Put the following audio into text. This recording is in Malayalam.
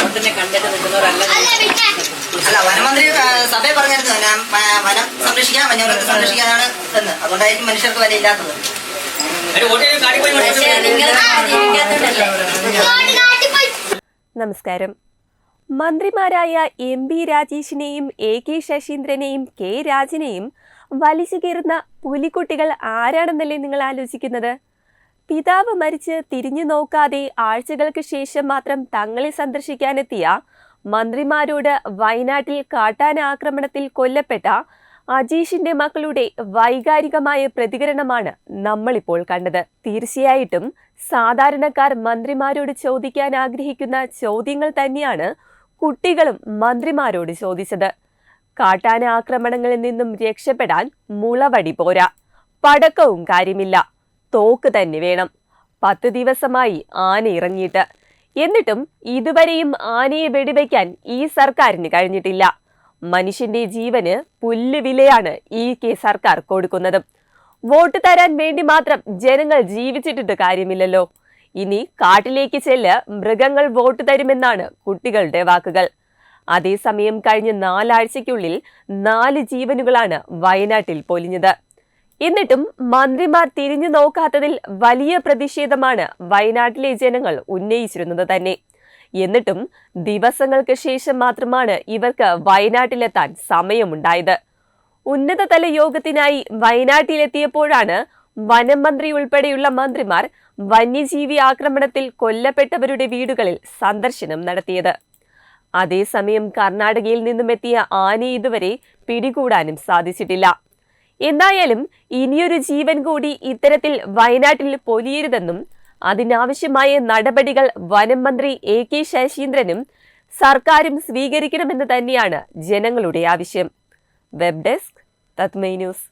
വോട്ടിനെ കണ്ടിട്ട് നിൽക്കുന്നവരല്ല അല്ല വനമന്ത്രി സഭയെ പറഞ്ഞിരുന്നു. ഞാൻ വനം സംരക്ഷിക്കാൻ വന്യമൃഗത്തെ സംരക്ഷിക്കാനാണ് എന്ന്. അതുകൊണ്ടായിരിക്കും മനുഷ്യർക്ക് വില ഇല്ലാത്തത്. നമസ്കാരം. മന്ത്രിമാരായ എം ബി രാജേഷിനെയും എ കെ ശശീന്ദ്രനെയും കെ രാജനെയും വലിച്ചു കീറുന്ന പുലിക്കുട്ടികൾ ആരാണെന്നല്ലേ നിങ്ങൾ ആലോചിക്കുന്നത്? പിതാവ് മരിച്ച് തിരിഞ്ഞു നോക്കാതെ ആഴ്ചകൾക്ക് ശേഷം മാത്രം തങ്ങളെ സന്ദർശിക്കാനെത്തിയ മന്ത്രിമാരോട് വയനാട്ടിൽ കാട്ടാന ആക്രമണത്തിൽ കൊല്ലപ്പെട്ട അജീഷിന്റെ മക്കളുടെ വൈകാരികമായ പ്രതികരണമാണ് നമ്മളിപ്പോൾ കണ്ടത്. തീർച്ചയായിട്ടും സാധാരണക്കാർ മന്ത്രിമാരോട് ചോദിക്കാൻ ആഗ്രഹിക്കുന്ന ചോദ്യങ്ങൾ തന്നെയാണ് കുട്ടികളും മന്ത്രിമാരോട് ചോദിച്ചത്. കാട്ടാന ആക്രമണങ്ങളിൽ നിന്നും രക്ഷപ്പെടാൻ മുളവടി പോരാ. പടക്കവും കാര്യമില്ല. തോക്ക് തന്നെ വേണം. പത്ത് ദിവസമായി ആന ഇറങ്ങിയിട്ട്. എന്നിട്ടും ഇതുവരെയും ആനയെ വെടിവെക്കാൻ ഈ സർക്കാരിന് കഴിഞ്ഞിട്ടില്ല. മനുഷ്യന്റെ ജീവന് പുല്ല് വിലയാണ് ഈ കെ സർക്കാർ കൊടുക്കുന്നത്. വോട്ട് തരാൻ വേണ്ടി മാത്രം ജനങ്ങൾ ജീവിച്ചിട്ടിട്ട് കാര്യമില്ലല്ലോ. ഇനി കാട്ടിലേക്ക് ചെല്ല് മൃഗങ്ങൾ വോട്ട് തരുമെന്നാണ് കുട്ടികളുടെ വാക്കുകൾ. അതേസമയം കഴിഞ്ഞ നാലാഴ്ചയ്ക്കുള്ളിൽ നാല് ജീവനുകളാണ് വയനാട്ടിൽ പൊലിഞ്ഞത്. എന്നിട്ടും മന്ത്രിമാർ തിരിഞ്ഞു നോക്കാത്തതിൽ വലിയ പ്രതിഷേധമാണ് വയനാട്ടിലെ ജനങ്ങൾ ഉന്നയിച്ചിരുന്നത് തന്നെ. എന്നിട്ടും ദിവസങ്ങൾക്ക് ശേഷം മാത്രമാണ് ഇവർക്ക് വയനാട്ടിലെത്താൻ സമയമുണ്ടായത്. ഉന്നതതല യോഗത്തിനായി വയനാട്ടിലെത്തിയപ്പോഴാണ് വനം മന്ത്രി ഉൾപ്പെടെയുള്ള മന്ത്രിമാർ വന്യജീവി ആക്രമണത്തിൽ കൊല്ലപ്പെട്ടവരുടെ വീടുകളിൽ സന്ദർശനം നടത്തിയത്. അതേസമയം കർണാടകയിൽ നിന്നുമെത്തിയ ആനയെ ഇതുവരെ പിടികൂടാനും സാധിച്ചിട്ടില്ല. എന്തായാലും ഇനിയൊരു ജീവൻ കൂടി ഇത്തരത്തിൽ വയനാട്ടിൽ പൊലിയരുതെന്നും അതിനാവശ്യമായ നടപടികൾ വനം മന്ത്രി എ കെ ശശീന്ദ്രനും സർക്കാരും സ്വീകരിക്കണമെന്ന് തന്നെയാണ് ജനങ്ങളുടെ ആവശ്യം. വെബ് ഡെസ്ക് തത്മൈ ന്യൂസ്.